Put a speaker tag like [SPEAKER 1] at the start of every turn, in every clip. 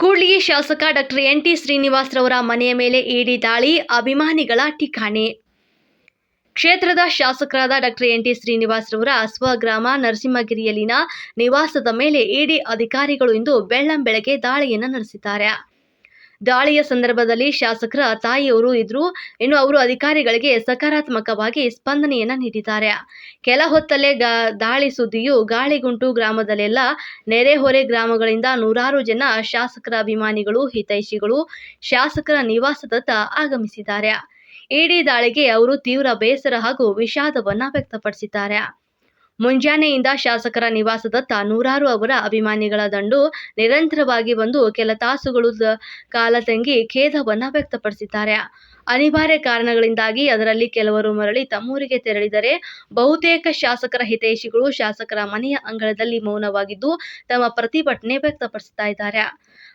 [SPEAKER 1] ಕೂಡ್ಲಿಗಿ ಶಾಸಕ doctor N T Srinivas ರವರ ಮನೆಯ ಮೇಲೆ ಇಡಿ ದಾಳಿ, ಅಭಿಮಾನಿಗಳ ಠಿಕಾಣೆ. ಕ್ಷೇತ್ರದ ಶಾಸಕರಾದ ಡಾಕ್ಟರ್ ಎನ್ ಟಿ ಶ್ರೀನಿವಾಸ್ ರವರ ಸ್ವಗ್ರಾಮ ನರಸಿಂಹಗಿರಿಯಲ್ಲಿನ ನಿವಾಸದ ಮೇಲೆ ಇಡಿ ಅಧಿಕಾರಿಗಳು ಇಂದು ಬೆಳ್ಳಂಬೆಳಗ್ಗೆ ದಾಳಿಯನ್ನು ನಡೆಸಿದ್ದಾರೆ. ದಾಳಿಯ ಸಂದರ್ಭದಲ್ಲಿ ಶಾಸಕರ ತಾಯಿಯವರು ಇದ್ರು. ಇನ್ನು ಅವರು ಅಧಿಕಾರಿಗಳಿಗೆ ಸಕಾರಾತ್ಮಕವಾಗಿ ಸ್ಪಂದನೆಯನ್ನ ನೀಡಿದ್ದಾರೆ. ಕೆಲ ಹೊತ್ತಲ್ಲೇ ದಾಳಿ ಸುದ್ದಿಯು ಗಾಳಿಗುಂಟು ಗ್ರಾಮದಲ್ಲೆಲ್ಲ ನೆರೆಹೊರೆ ಗ್ರಾಮಗಳಿಂದ ನೂರಾರು ಜನ ಶಾಸಕರ ಅಭಿಮಾನಿಗಳು, ಹಿತೈಷಿಗಳು, ಶಾಸಕರ ನಿವಾಸದತ್ತ ಆಗಮಿಸಿದ್ದಾರೆ. ಇಡೀ ದಾಳಿಗೆ ಅವರು ತೀವ್ರ ಬೇಸರ ಹಾಗೂ ವಿಷಾದವನ್ನ ವ್ಯಕ್ತಪಡಿಸಿದ್ದಾರೆ. ಮುಂಜಾನೆಯಿಂದ ಶಾಸಕರ ನಿವಾಸದತ್ತ ನೂರಾರು ಅವರ ಅಭಿಮಾನಿಗಳ ದಂಡು ನಿರಂತರವಾಗಿ ಬಂದು ಕೆಲ ತಾಸುಗಳು ಕಾಲ ತಂಗಿ ಖೇದವನ್ನು ವ್ಯಕ್ತಪಡಿಸಿದ್ದಾರೆ. ಅನಿವಾರ್ಯ ಕಾರಣಗಳಿಂದಾಗಿ ಅದರಲ್ಲಿ ಕೆಲವರು ಮರಳಿ ತಮ್ಮೂರಿಗೆ ತೆರಳಿದರೆ ಬಹುತೇಕ ಶಾಸಕರ ಹಿತೈಷಿಗಳು ಶಾಸಕರ ಮನೆಯ ಅಂಗಳದಲ್ಲಿ ಮೌನವಾಗಿದ್ದು ತಮ್ಮ ಪ್ರತಿಭಟನೆ ವ್ಯಕ್ತಪಡಿಸ್ತಾ ಇದ್ದಾರೆ.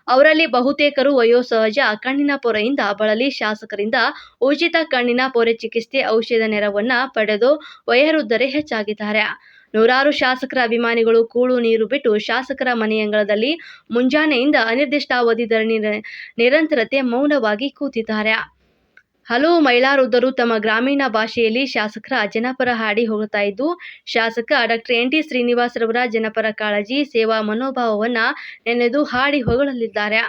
[SPEAKER 1] ಅವರಲ್ಲಿ ಬಹುತೇಕರು ವಯೋಸಹಜ ಕಣ್ಣಿನ ಪೊರೆಯಿಂದ ಬಳಲಿ ಶಾಸಕರಿಂದ ಉಚಿತ ಕಣ್ಣಿನ ಪೊರೆ ಚಿಕಿತ್ಸೆ ಔಷಧ ನೆರವನ್ನ ಪಡೆದು ವಯೋವೃದ್ಧರೇ ಹೆಚ್ಚಾಗಿದ್ದಾರೆ. ನೂರಾರು ಶಾಸಕರ ಅಭಿಮಾನಿಗಳು ಕೂಳು ನೀರು ಬಿಟ್ಟು ಶಾಸಕರ ಮನೆಯಂಗಳದಲ್ಲಿ ಮುಂಜಾನೆಯಿಂದ ಅನಿರ್ದಿಷ್ಟಾವಧಿ ಧರಣಿ ನಿರಂತರತೆ ಮೌನವಾಗಿ ಕೂತಿದ್ದಾರೆ. ಹಲವು ಮಹಿಳಾ ವೃದ್ಧರು ತಮ್ಮ ಗ್ರಾಮೀಣ ಭಾಷೆಯಲ್ಲಿ ಶಾಸಕರ ಜನಪರ ಹಾಡಿ ಹೋಗುತ್ತಾ ಇದ್ದು, ಶಾಸಕ ಡಾಕ್ಟರ್ ಎನ್ ಟಿ ಶ್ರೀನಿವಾಸರವರ ಜನಪರ ಕಾಳಜಿ, ಸೇವಾ ಮನೋಭಾವವನ್ನ ನೆನೆದು ಹಾಡಿ ಹೊಗಳಲಿದ್ದಾರೆ.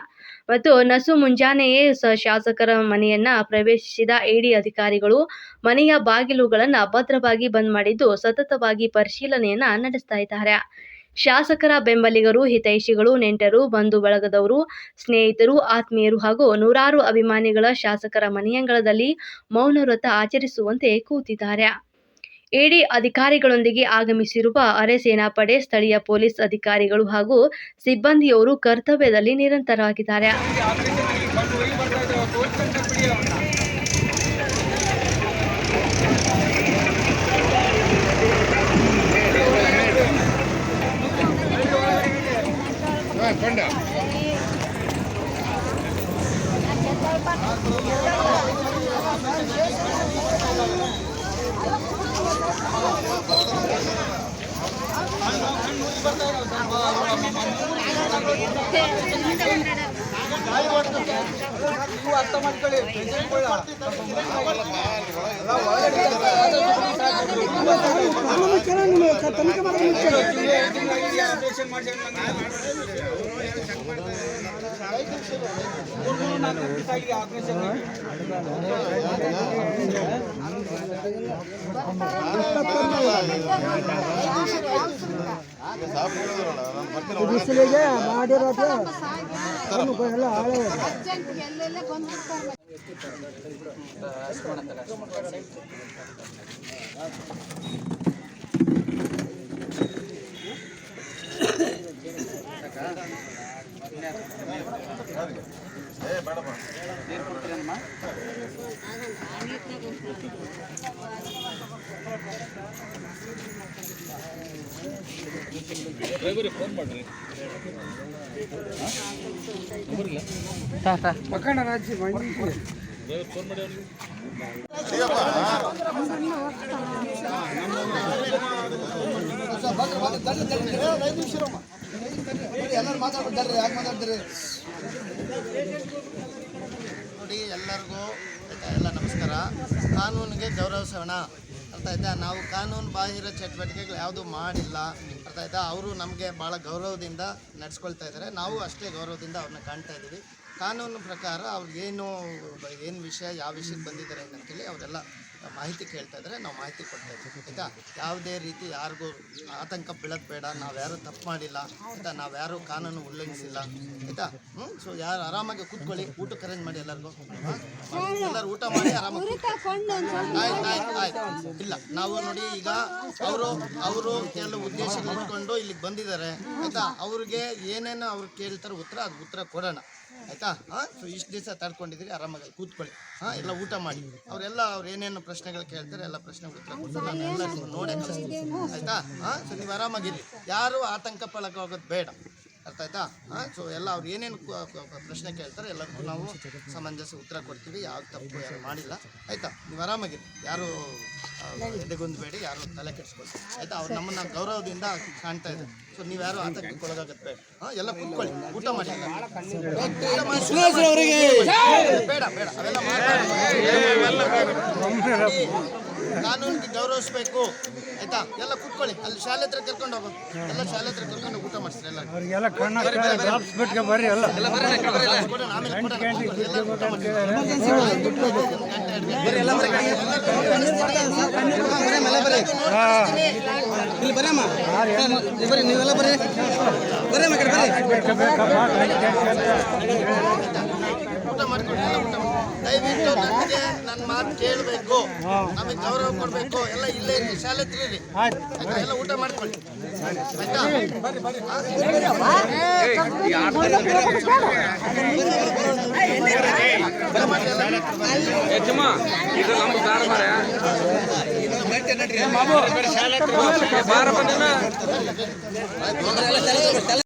[SPEAKER 1] ಮತ್ತು ನಸು ಮುಂಜಾನೆಯೇ ಶಾಸಕರ ಮನೆಯನ್ನ ಪ್ರವೇಶಿಸಿದ ಇಡಿ ಅಧಿಕಾರಿಗಳು ಮನೆಯ ಬಾಗಿಲುಗಳನ್ನು ಭದ್ರವಾಗಿ ಬಂದ್ ಮಾಡಿದ್ದು, ಸತತವಾಗಿ ಪರಿಶೀಲನೆಯನ್ನ ನಡೆಸ್ತಾ ಇದ್ದಾರೆ. ಶಾಸಕರ ಬೆಂಬಲಿಗರು, ಹಿತೈಷಿಗಳು, ನೆಂಟರು, ಬಂಧು ಬಳಗದವರು, ಸ್ನೇಹಿತರು, ಆತ್ಮೀಯರು ಹಾಗೂ ನೂರಾರು ಅಭಿಮಾನಿಗಳ ಶಾಸಕರ ಮನೆಯಂಗಳದಲ್ಲಿ ಮೌನವ್ರತ ಆಚರಿಸುವಂತೆ ಕೂತಿದ್ದಾರೆ. ಇಡಿ ಅಧಿಕಾರಿಗಳೊಂದಿಗೆ ಆಗಮಿಸಿರುವ ಅರೆ ಸೇನಾಪಡೆ, ಸ್ಥಳೀಯ ಪೊಲೀಸ್ ಅಧಿಕಾರಿಗಳು ಹಾಗೂ ಸಿಬ್ಬಂದಿಯವರು ಕರ್ತವ್ಯದಲ್ಲಿ ನಿರಂತರವಾಗಿದ್ದಾರೆ
[SPEAKER 2] ಅರ್ಥ ಮಾಡ್ಕೊಳ್ಳಿ ಆಪರೇಷನ್ ಮಾಡಿ
[SPEAKER 3] ಬಿಸಿಲಿಗೆ ಮಾಡಿರೋದು ಎಲ್ಲ ಹಾಳೆ
[SPEAKER 4] ಎಲ್ಲೆಲ್ಲ ಬಂದ್ಬಿಡ್ತಾರೆ
[SPEAKER 3] ಮಕ್ಕಳ ರಾಜ್ಯ ಮಂಡಿ
[SPEAKER 2] ಯಾಕೆ ಮಾತಾಡ್ತೀರಿ?
[SPEAKER 5] ನೋಡಿ, ಎಲ್ಲರಿಗೂ ಎಲ್ಲ ನಮಸ್ಕಾರ. ಕಾನೂನಿಗೆ ಗೌರವಿಸೋಣ ಅರ್ಥ ಆಯ್ತಾ? ನಾವು ಕಾನೂನು ಬಾಹಿರ ಚಟುವಟಿಕೆಗಳು ಯಾವುದು ಮಾಡಿಲ್ಲ. ಅರ್ಥ ಆಯ್ತಾ? ಅವರು ನಮಗೆ ಭಾಳ ಗೌರವದಿಂದ ನಡೆಸ್ಕೊಳ್ತಾ ಇದ್ದಾರೆ. ನಾವು ಅಷ್ಟೇ ಗೌರವದಿಂದ ಅವ್ರನ್ನ ಕಾಣ್ತಾ ಇದ್ದೀವಿ. ಕಾನೂನು ಪ್ರಕಾರ ಅವ್ರಿಗೇನು ಏನು ವಿಷಯ ಯಾವ ವಿಷಯಕ್ಕೆ ಬಂದಿದ್ದಾರೆ ಅಂತೇಳಿ ಅವರೆಲ್ಲ ಮಾಹಿತಿ ಕೇಳ್ತಾ ಇದ್ದಾರೆ. ನಾವು ಮಾಹಿತಿ ಕೊಡ್ತಾ ಇದ್ದೀವಿ. ಆಯಿತಾ? ಯಾವುದೇ ರೀತಿ ಯಾರಿಗೂ ಆತಂಕ ಬೀಳೋದು ಬೇಡ. ನಾವು ಯಾರೂ ತಪ್ಪು ಮಾಡಿಲ್ಲ. ಆಯಿತಾ? ನಾವು ಯಾರೂ ಕಾನೂನು ಉಲ್ಲಂಘಿಸಿಲ್ಲ. ಆಯಿತಾ? ಹ್ಞೂ ಸೊ ಯಾರು ಆರಾಮಾಗಿ ಕೂತ್ಕೊಳ್ಳಿ. ಊಟಕ್ಕೆ ಅರೇಂಜ್ ಮಾಡಿ ಎಲ್ಲರಿಗೂ. ಎಲ್ಲರೂ ಊಟ ಮಾಡಿ ಆರಾಮಾಗಿ ಆಯ್ತು ಆಯ್ತು ಆಯ್ತು. ಇಲ್ಲ ನಾವು ನೋಡಿ ಈಗ ಅವರು ಅವರು ಕೆಲವು ಉದ್ದೇಶಗಳು ಇಟ್ಕೊಂಡು ಇಲ್ಲಿಗೆ ಬಂದಿದ್ದಾರೆ. ಆಯಿತಾ? ಅವ್ರಿಗೆ ಏನೇನು ಅವ್ರು ಕೇಳ್ತಾರೆ ಉತ್ತರ ಅದು ಉತ್ತರ ಕೊಡೋಣ. ಆಯ್ತಾ? ಹಾಂ ಸೊ ಇಷ್ಟು ದಿವಸ ತಡ್ಕೊಂಡಿದ್ರಿ ಆರಾಮಾಗಿ ಕೂತ್ಕೊಳ್ಳಿ. ಹಾಂ ಎಲ್ಲ ಊಟ ಮಾಡಿ. ಅವರೆಲ್ಲ ಅವ್ರು ಏನೇನು ಪ್ರಶ್ನೆಗಳು ಕೇಳ್ತಾರೆ ಎಲ್ಲ ಪ್ರಶ್ನೆ ಉತ್ತರ ನಾನು ನಿಮ್ಗೆ ನೋಡೇ ಕಳಿಸ್ತೀನಿ ಆಯ್ತಾ? ಹಾಂ ಸೊ ನೀವು ಆರಾಮಾಗಿರಿ. ಯಾರು ಆತಂಕ ಪಳಕ ಹೋಗೋದು ಬೇಡ. ಅರ್ಥ ಆಯ್ತಾ? ಸೊ ಎಲ್ಲ ಅವ್ರು ಏನೇನು ಪ್ರಶ್ನೆ ಕೇಳ್ತಾರೆ ಎಲ್ಲರಿಗೂ ನಾವು ಸಮಂಜಸ ಉತ್ತರ ಕೊಡ್ತೀವಿ ಯಾವ ತಪ್ಪು ಯಾರು ಮಾಡಿಲ್ಲ. ಆಯ್ತಾ? ನೀವು ಆರಾಮಾಗಿ ಯಾರು ಬೇಡಿ ಯಾರು ತಲೆ ಕೆಡಿಸ್ಕೊಳ್ಳಿ. ಆಯ್ತಾ? ಅವ್ರು ನಮ್ಮನ್ನ ಗೌರವದಿಂದ ಕಾಣ್ತಾ ಇದ್ದಾರೆ. ಸೊ ನೀವು ಯಾರು ಆತಂಕಕ್ಕೊಳಗಾಗತ್ತೆ ಬೇಡ ಹಾಂ ಎಲ್ಲ ಕುತ್ಕೊಳ್ಳಿ. ಊಟ ಮಾಡಿ. ಬೇಡ ಬೇಡ. ಅವೆಲ್ಲ ಕಾನೂನಿಗೆ ಗೌರವಿಸ್ಬೇಕು. ಆಯ್ತಾ? ಎಲ್ಲ ಕುತ್ಕೊಳ್ಳಿ. ಅಲ್ಲಿ ಶಾಲೆ ಹತ್ರ ಕರ್ಕೊಂಡು ಹೋಗೋದು. ಎಲ್ಲ ಶಾಲೆ ಹತ್ರ ಕರ್ಕೊಂಡು ಊಟ ಮಾಡಿಸ್ರಿ ಎಲ್ಲ
[SPEAKER 3] ಅವ್ರಿಗೆಲ್ಲ ಕಣ್ಣ ಬರ್ರಿ ಎಲ್ಲ.
[SPEAKER 2] ಇಲ್ಲಿ ಬರಮ್ಮ ಬರ್ರಿ ನೀವೆಲ್ಲ ಬರ್ರಿ.
[SPEAKER 5] ಊಟ ಮಾಡ್ಕೊಳ್ಳಿ ಎಲ್ಲ ಊಟ. ದಯವಿಟ್ಟು ನನಗೆ ನನ್ನ ಮಾತು ಕೇಳಬೇಕು ನಮಗೆ ಗೌರವ ಕೊಡಬೇಕು ಎಲ್ಲ ಇಲ್ಲೇ ಶಾಲೆ ಹತ್ರ ಎಲ್ಲ ಊಟ ಮಾಡ್ಕೊಳ್ಳಿ ಮಾಡಿ ಎಲ್ಲ.
[SPEAKER 6] ಬಾರ ಬಂದಿಲ್ಲ